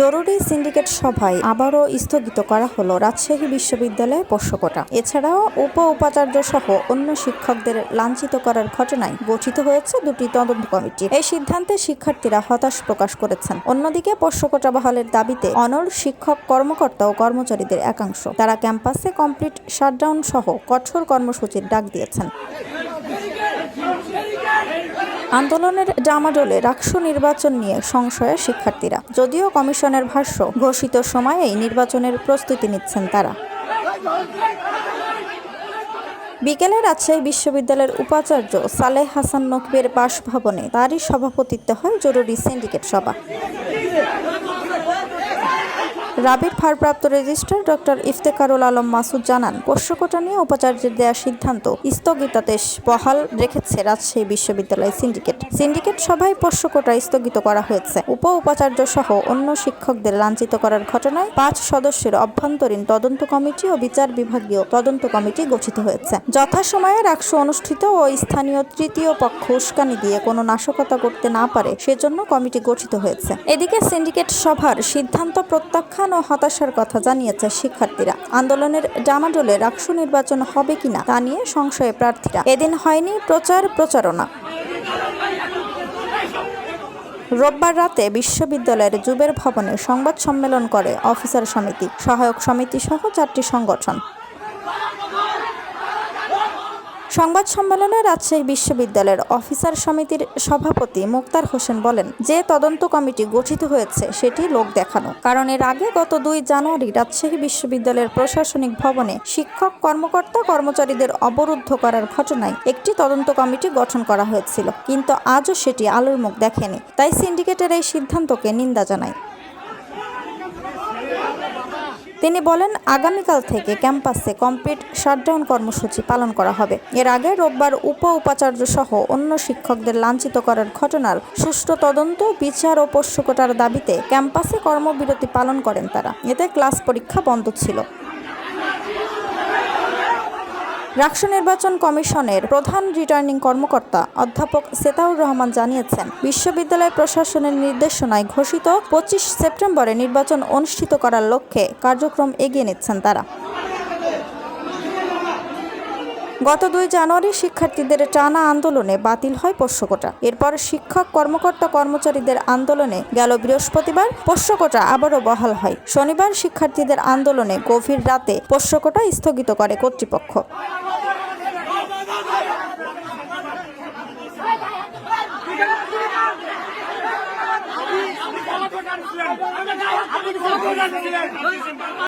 জরুরি সিন্ডিকেট সভায় আবারও স্থগিত করা হলো রাজশাহী বিশ্ববিদ্যালয়ের পোষ্যকোটা। এছাড়াও উপ উপাচার্য সহ অন্য শিক্ষকদের লাঞ্ছিত করার ঘটনায় গঠিত হয়েছে দুটি তদন্ত কমিটি। এই সিদ্ধান্তে শিক্ষার্থীরা হতাশ প্রকাশ করেছেন। অন্যদিকে পোষ্যকোটা বহালের দাবিতে অনল শিক্ষক কর্মকর্তা ও কর্মচারীদের একাংশ। তারা ক্যাম্পাসে কমপ্লিট শাটডাউন সহ কঠোর কর্মসূচির ডাক দিয়েছেন। আন্দোলনের ডামাডোলে রাকসু নির্বাচন নিয়ে সংশয়ে শিক্ষার্থীরা। যদিও কমিশনের ভাষ্য, ঘোষিত সময়েই নির্বাচনের প্রস্তুতি নিচ্ছেন তারা। বিকেলে রাজশাহী বিশ্ববিদ্যালয়ের উপাচার্য সালেহ হাসান নকবের বাসভবনে তারই সভাপতিত্ব হয় জরুরি সিন্ডিকেট সভা। রাবির ভারপ্রাপ্ত রেজিস্ট্রার ডক্টর ইফতেকারুল আলম মাসুদ জানান, পোষ্যকোটা নিয়ে উপাচার্যের দেওয়া সিদ্ধান্ত স্থগিতাদেশ বহাল রেখেছে রাজশাহী বিশ্ববিদ্যালয় সিন্ডিকেট। সিন্ডিকেট সভায় পোষ্যকোটা স্থগিত করা হয়েছে। উপ উপাচার্য সহ অন্য শিক্ষকদের লাঞ্ছিত করার ঘটনায় পাঁচ সদস্যের অভ্যন্তরীণ তদন্ত কমিটি ও বিচার বিভাগীয় তদন্ত কমিটি গঠিত হয়েছে। যথাসময়ে রাকসু অনুষ্ঠিত ও স্থানীয় তৃতীয় পক্ষ উস্কানি দিয়ে কোনো নাশকতা করতে না পারে, সেজন্য কমিটি গঠিত হয়েছে। এদিকে সিন্ডিকেট সভার সিদ্ধান্ত প্রত্যাখ্যান ও হতাশার কথা জানিয়েছে শিক্ষার্থীরা। আন্দোলনের ডামাডোলে রাকসু নির্বাচন হবে কিনা তা নিয়ে সংশয়ে প্রার্থীরা। এদিন হয়নি প্রচার প্রচারণা। রোববার রাতে বিশ্ববিদ্যালয়ের যুবের ভবনে সংবাদ সম্মেলন করে অফিসার সমিতি। সহায়ক সমিতি সহ চারটি সংগঠন। সংবাদ সম্মেলনে রাজশাহী বিশ্ববিদ্যালয়ের অফিসার সমিতির সভাপতি মুক্তার হোসেন বলেন, যে তদন্ত কমিটি গঠিত হয়েছে, সেটি লোক দেখানো। কারণ এর আগে গত দুই জানুয়ারি রাজশাহী বিশ্ববিদ্যালয়ের প্রশাসনিক ভবনে শিক্ষক, কর্মকর্তা, কর্মচারীদের অবরুদ্ধ করার ঘটনায় একটি তদন্ত কমিটি গঠন করা হয়েছিল। কিন্তু আজও সেটি আলোর মুখ দেখেনি। তাই সিন্ডিকেটের এই সিদ্ধান্তকে নিন্দা জানায়। তিনি বলেন, আগামীকাল থেকে ক্যাম্পাসে কমপ্লিট শাটডাউন কর্মসূচি পালন করা হবে। এর আগে রোববার উপ উপাচার্য সহ অন্য শিক্ষকদের লাঞ্ছিত করার ঘটনার সুষ্ঠু তদন্ত, বিচার ও পোষ্যকতার দাবিতে ক্যাম্পাসে কর্মবিরতি পালন করেন তারা। এতে ক্লাস পরীক্ষা বন্ধ ছিল। রাষ্ট্র নির্বাচন কমিশনের প্রধান রিটার্নিং কর্মকর্তা অধ্যাপক সেতাউর রহমান জানিয়েছেন, বিশ্ববিদ্যালয় প্রশাসনের নির্দেশনায় ঘোষিত পঁচিশ সেপ্টেম্বরে নির্বাচন অনুষ্ঠিত করার লক্ষ্যে কার্যক্রম এগিয়ে নিচ্ছেন তারা। গত দুই জানুয়ারি শিক্ষার্থীদের টানা আন্দোলনে বাতিল হয় পোষ্যকোটা। এরপর শিক্ষক, কর্মকর্তা, কর্মচারীদের আন্দোলনে গেল বৃহস্পতিবার, পোষ্যকোটা আবারও বহাল হয়। শনিবার শিক্ষার্থীদের আন্দোলনে গভীর রাতে পোষ্যকোটা স্থগিত করে কর্তৃপক্ষ।